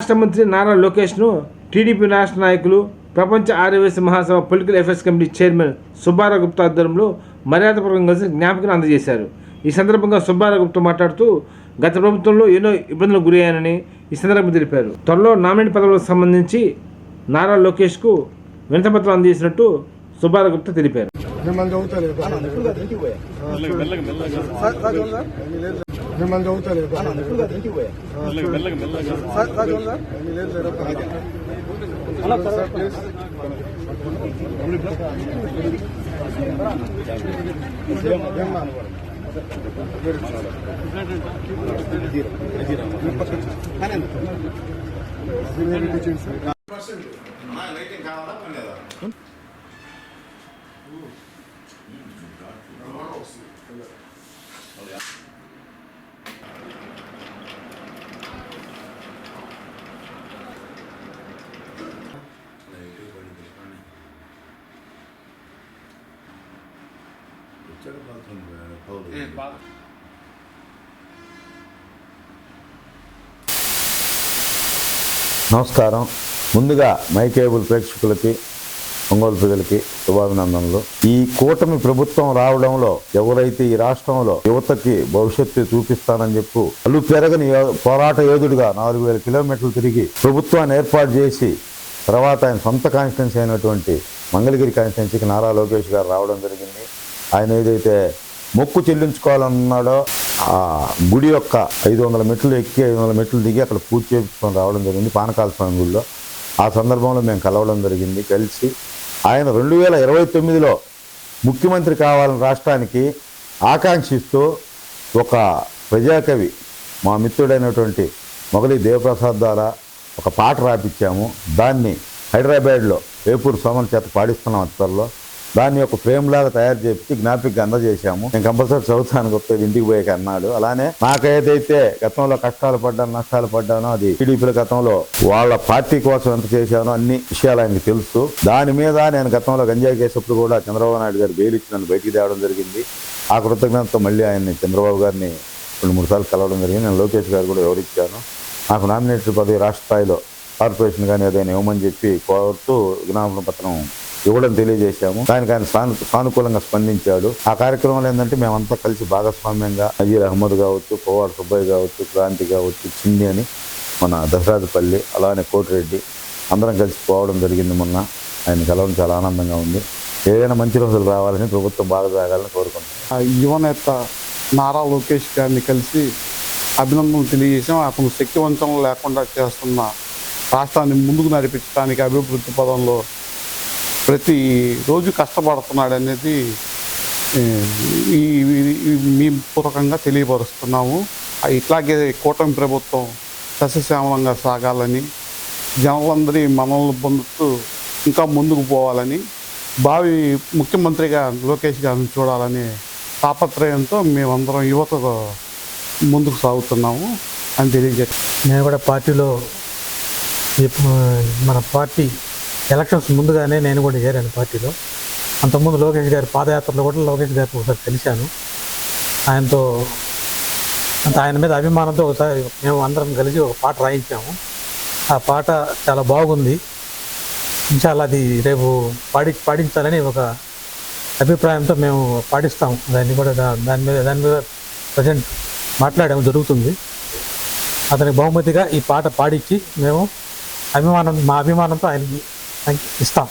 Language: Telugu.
రాష్ట్ర మంత్రి నారా లోకేష్ను టీడీపీ రాష్ట్ర నాయకులు ప్రపంచ Aryavysya Mahasabha political affairs committee chairman Subbarao Gupta ఆధ్వర్యంలో మర్యాదపూర్వకంగా కలిసి జ్ఞాపకం అందజేశారు. ఈ సందర్భంగా సుబ్బారావు గుప్తా మాట్లాడుతూ గత ప్రభుత్వంలో ఎన్నో ఇబ్బందులకు గురయ్యానని ఈ సందర్భంగా తెలిపారు. త్వరలో నామినేట్ పదవులకు సంబంధించి నారా లోకేష్కు వినతిపత్రం అందజేసినట్టు సుబ్బారావు గుప్తా తెలిపారు. మిమ్మల్ని చదువుతలేదు ప్లీజ్ లైటింగ్ కావాలా పని లేదా నమస్కారం. ముందుగా మై కేబుల్ ప్రేక్షకులకి ఒంగోలు ప్రజలకి శుభాభినందనలు. ఈ కూటమి ప్రభుత్వం రావడంలో ఎవరైతే ఈ రాష్ట్రంలో యువతకి భవిష్యత్తు చూపిస్తానని చెప్పు అల్లు పెరగని పోరాట యోధుడిగా నాలుగు వేల కిలోమీటర్లు తిరిగి ప్రభుత్వాన్ని ఏర్పాటు చేసి తర్వాత ఆయన సొంత కాన్స్టిట్యున్సీ అయినటువంటి మంగళగిరి కాన్స్టిట్యున్సీకి నారా లోకేష్ గారు రావడం జరిగింది. ఆయన ఏదైతే మొక్కు చెల్లించుకోవాలన్నాడో ఆ గుడి యొక్క ఐదు వందల మెట్లు ఎక్కి ఐదు వందల మెట్లు దిగి అక్కడ పూజ చేయించుకొని రావడం జరిగింది. పానకాల స్వామి గుడిలో. ఆ సందర్భంలో మేము కలవడం జరిగింది కలిసి. ఆయన రెండు వేల ఇరవై తొమ్మిదిలో ముఖ్యమంత్రి కావాలని రాష్ట్రానికి ఆకాంక్షిస్తూ ఒక ప్రజాకవి మా మిత్రుడైనటువంటి మొగలి దేవప్రసాద్ ద్వారా ఒక పాట రాపిచ్చాము. దాన్ని హైదరాబాద్లో వేపూర్ సోమన్ చేత పాడిస్తున్నాం అత్తర్లో దాన్ని ఒక ఫ్రేమ్ లాగా తయారు చేసి జ్ఞాపిక అందజేశాము. నేను కంపల్సరీ చదువుతాను గొప్పది ఇంటికి పోయాక అన్నాడు అలానే నాకేదైతే గతంలో కష్టాలు పడ్డాను నష్టాలు పడ్డానో అది టీడీపీల గతంలో వాళ్ళ పార్టీ కోసం ఎంత చేశానో అన్ని విషయాలు ఆయనకి తెలుసు. దాని మీద నేను గతంలో గంజాయి కేసప్పుడు కూడా చంద్రబాబు నాయుడు గారు బెయిల్ ఇచ్చి నన్ను బయటికి తేవడం జరిగింది. ఆ కృతజ్ఞతతో మళ్ళీ ఆయన్ని చంద్రబాబు గారిని రెండు మూడు సార్లు కలవడం జరిగింది. నేను లోకేష్ గారు కూడా వివరించాను నాకు నామినేటెడ్ పదవి రాష్ట్ర స్థాయిలో కార్పొరేషన్ కానీ ఏదైనా ఇవ్వమని చెప్పి కోరుతూ విజ్ఞాపన పత్రం ఇవ్వడం తెలియజేశాము. దానికి ఆయన సానుకూలంగా స్పందించాడు. ఆ కార్యక్రమంలో ఏంటంటే మేమంతా కలిసి భాగస్వామ్యంగా నజీర్ అహ్మద్ కావచ్చు పోవాడు సుబ్బయ్య కావచ్చు క్రాంతి కావచ్చు చిన్ని అని మన దశరాజపల్లి అలానే కోటిరెడ్డి అందరం కలిసి పోవడం జరిగింది మొన్న. ఆయన కలవడం చాలా ఆనందంగా ఉంది. ఏదైనా మంచి రోజులు రావాలని ప్రభుత్వం బాగా జరగాలని కోరుకుంటున్నాం. ఆ యువనేత నారా లోకేష్ గారిని కలిసి అభినందనలు తెలియజేసాం. అతను శక్తివంతం లేకుండా చేస్తున్న రాష్ట్రాన్ని ముందుకు నడిపించడానికి అభివృద్ధి పదంలో ప్రతి రోజు కష్టపడుతున్నాడు అనేది ఈ మేము పూర్వకంగా తెలియపరుస్తున్నాము. ఇట్లాగే కూటమి ప్రభుత్వం సస్యశ్యామలంగా సాగాలని జనాలందరి మనల్ని పొందుతూ ఇంకా ముందుకు పోవాలని భావి ముఖ్యమంత్రిగా లోకేష్ గారిని చూడాలని తాపత్రయంతో మేమందరం యువతతో ముందుకు సాగుతున్నాము అని తెలియజేస్తాం నేను కూడా పార్టీలో మన పార్టీ ఎలక్షన్స్ ముందుగానే నేను కూడా చేరాను పార్టీలో. అంతకుముందు లోకేష్ గారి పాదయాత్రలో కూడా లోకేష్ గారికి ఒకసారి కలిశాను. ఆయనతో అంత ఆయన మీద అభిమానంతో ఒకసారి మేము అందరం కలిసి ఒక పాట రాయించాము. ఆ పాట చాలా బాగుంది. చాలా అది రేపు పాడి పాడించాలని ఒక అభిప్రాయంతో మేము పాడిస్తాము దాన్ని కూడా దాని మీద దాని మీద ప్రజెంట్ మాట్లాడడం జరుగుతుంది. అతనికి బహుమతిగా ఈ పాట పాడించి మేము అభిమానం మా అభిమానంతో ఆయనకి ఇస్తాం